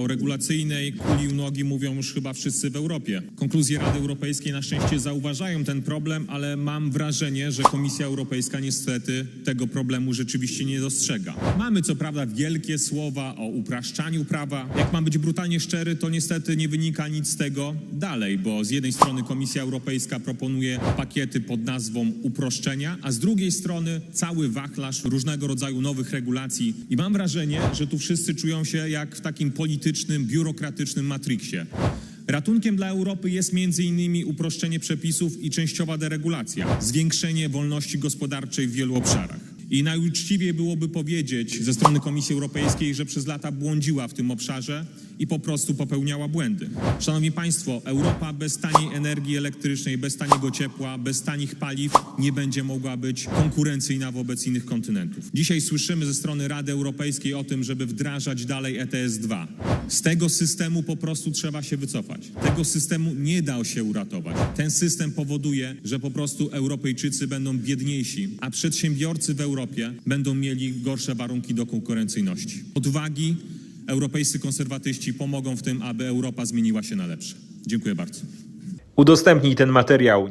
o regulacyjnej kuli u nogi mówią już chyba wszyscy w Europie. Konkluzje Rady Europejskiej na szczęście zauważają ten problem, ale mam wrażenie, że Komisja Europejska niestety tego problemu rzeczywiście nie dostrzega. Mamy co prawda wielkie słowa o upraszczaniu prawa. Jak mam być brutalnie szczery, to niestety nie wynika nic z tego dalej, bo z jednej strony Komisja Europejska proponuje pakiety pod nazwą uproszczenia, a z drugiej strony cały wachlarz różnego rodzaju nowych regulacji i mam wrażenie, że tu wszyscy czują się jak w takim politycznym, biurokratycznym matriksie. Ratunkiem dla Europy jest m.in. uproszczenie przepisów i częściowa deregulacja, zwiększenie wolności gospodarczej w wielu obszarach. I najuczciwiej byłoby powiedzieć ze strony Komisji Europejskiej, że przez lata błądziła w tym obszarze i po prostu popełniała błędy. Szanowni Państwo, Europa bez taniej energii elektrycznej, bez taniego ciepła, bez tanich paliw nie będzie mogła być konkurencyjna wobec innych kontynentów. Dzisiaj słyszymy ze strony Rady Europejskiej o tym, żeby wdrażać dalej E ETS-2. Z tego systemu po prostu trzeba się wycofać. Tego systemu nie da się uratować. Ten system powoduje, że po prostu Europejczycy będą biedniejsi, a przedsiębiorcy w Europie będą mieli gorsze warunki do konkurencyjności. Odwagi europejscy konserwatyści pomogą w tym, aby Europa zmieniła się na lepsze. Dziękuję bardzo. Udostępnij ten materiał.